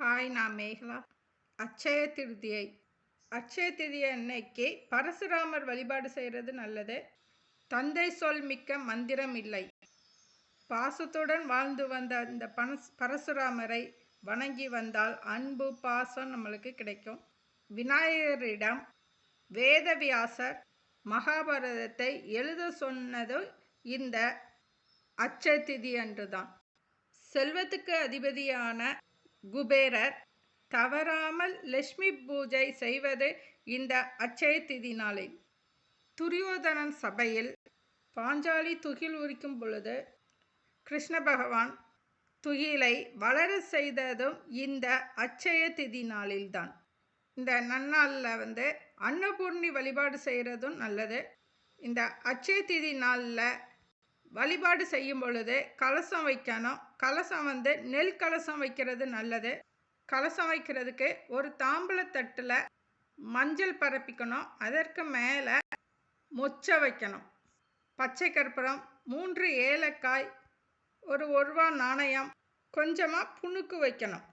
Hi நான் மேகலா. அட்சய திருதியை. அச்சய திருதியை அன்னைக்கு பரசுராமர் வழிபாடு செய்கிறது நல்லது. தந்தை சொல் மிக்க மந்திரம் இல்லை. பாசத்துடன் வாழ்ந்து வந்த அந்த பனஸ் பரசுராமரை வணங்கி வந்தால் அன்பு பாசம் நம்மளுக்கு கிடைக்கும். விநாயகரிடம் வேதவியாசர் மகாபாரதத்தை எழுத சொன்னது இந்த அட்சய திதி அன்றுதான். செல்வத்துக்கு அதிபதியான குபேரர் தவறாமல் லட்சுமி பூஜை செய்வது இந்த அச்சய திதி நாளில் துரியோதனன் சபையில் பாஞ்சாலி துகில் உரிக்கும் பொழுது கிருஷ்ண பகவான் துகிலை வளர செய்ததும் இந்த அச்சய திதி நாளில்தான். இந்த நன்னாளில் வந்து அன்னபூர்ணி வழிபாடு செய்கிறதும் நல்லது. இந்த அச்சய திதி நாளில் வழிபாடு செய்யும் பொழுது கலசம் வைக்கணும். கலசம் வந்து நெல் கலசம் வைக்கிறது நல்லது. கலசம் வைக்கிறதுக்கு ஒரு தாம்பளத்தட்டில் மஞ்சள் பரப்பிக்கணும். அதற்கு மேலே மொச்சை வைக்கணும். பச்சை கற்பூரம் மூன்று ஏலக்காய் ஒரு ஒருவா நாணயம் கொஞ்சமாக புணுக்கு வைக்கணும்.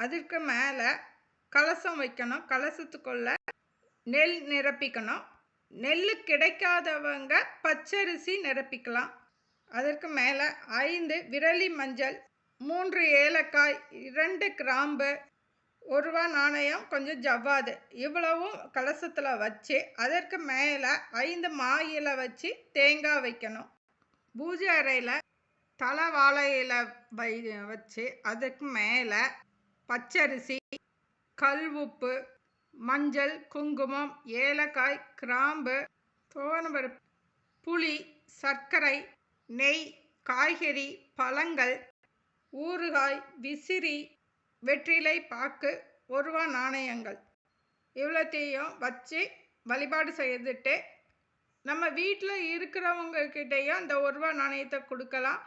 அதற்கு மேலே கலசம் வைக்கணும். கலசத்துக்குள்ள நெல் நிரப்பிக்கணும். நெல் கிடைக்காதவங்க பச்சரிசி நிரப்பிக்கலாம். அதற்கு மேலே ஐந்து விரலி மஞ்சள் மூன்று ஏலக்காய் இரண்டு கிராம்பு ஒரு ரூபா நாணயம் கொஞ்சம் ஜவ்வாது. இவ்வளவும் கலசத்தில் வச்சு அதற்கு மேலே ஐந்து மாயில வச்சு தேங்காய் வைக்கணும். பூஜை அறையில் தலை வாழையில வை வச்சு அதுக்கு மேலே பச்சரிசி கல் உப்பு மஞ்சள் குங்குமம் ஏலக்காய் கிராம்பு தோனபருப்பு புளி சர்க்கரை நெய் காய்கறி பழங்கள் ஊறுகாய் விசிறி வெற்றிலை பாக்கு ஒரு ரூபா நாணயங்கள். இவ்வளோத்தையும் வச்சு வழிபாடு செய்துட்டு நம்ம வீட்டில் இருக்கிறவங்கக்கிட்டேயும் அந்த ஒரு ரூபா நாணயத்தை கொடுக்கலாம்.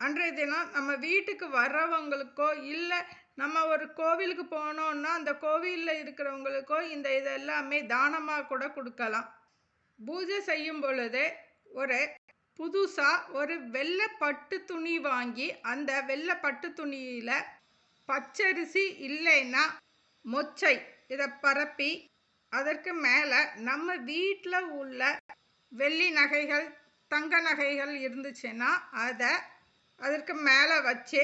அன்றைய தினம் நம்ம வீட்டுக்கு வர்றவங்களுக்கோ இல்லை நம்ம ஒரு கோவிலுக்கு போனோன்னா அந்த கோவிலில் இருக்கிறவங்களுக்கோ இந்த இதெல்லாமே தானமாக கூட கொடுக்கலாம். பூஜை செய்யும் பொழுது ஒரு புதுசாக ஒரு வெள்ளை பட்டு துணி வாங்கி அந்த வெள்ளை பட்டு துணியில் பச்சரிசி இல்லைன்னா மொச்சை இதை பரப்பி அதற்கு மேலே நம்ம வீட்டில் உள்ள வெள்ளி நகைகள் தங்க நகைகள் இருந்துச்சுன்னா அதை அதற்கு மேலே வச்சு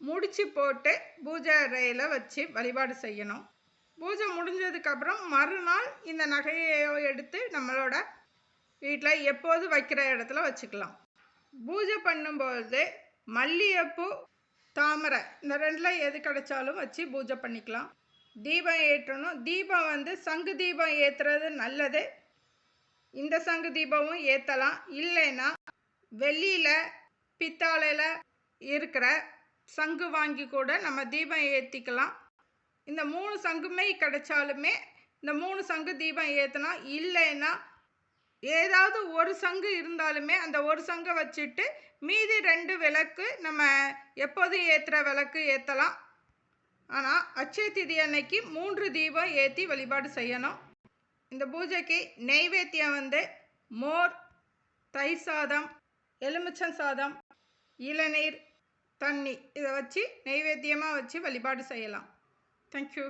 முடிச்சு போட்டு பூஜை அறையில் வச்சு வழிபாடு செய்யணும். பூஜை முடிஞ்சதுக்கப்புறம் மறுநாள் இந்த நகையை எடுத்து நம்மளோட வீட்டில் எப்போது வைக்கிற இடத்துல வச்சுக்கலாம். பூஜை பண்ணும்போது மல்லிகைப்பூ தாமரை இந்த ரெண்டில் எது கிடைச்சாலும் வச்சு பூஜை பண்ணிக்கலாம். தீபம் ஏற்றணும். தீபம் வந்து சங்கு தீபம் ஏற்றுறது நல்லது. இந்த சங்கு தீபமும் ஏற்றலாம் இல்லைன்னா வெள்ளியில் பித்தாளையில் இருக்கிற சங்கு வாங்கி கூட நம்ம தீபம் ஏற்றிக்கலாம் இந்த மூணு சங்குமே கிடைச்சாலுமே இந்த மூணு சங்கு தீபம் ஏற்றினா இல்லைன்னா ஏதாவது ஒரு சங்கு இருந்தாலுமே அந்த ஒரு சங்கை வச்சுட்டு மீதி ரெண்டு விளக்கு நம்ம எப்போதும் ஏற்றுற விளக்கு ஏற்றலாம் ஆனால் அச்சய திதி அன்னைக்கு மூன்று தீபம் ஏற்றி வழிபாடு செய்யணும். இந்த பூஜைக்கு நெய்வேத்தியம் வந்து மோர் தயிர் சாதம் எலுமிச்சம் சாதம் இளநீர் தண்ணி இதை வச்சு நெய்வேத்தியமாக வச்சு வழிபாடு செய்யலாம். தேங்க்யூ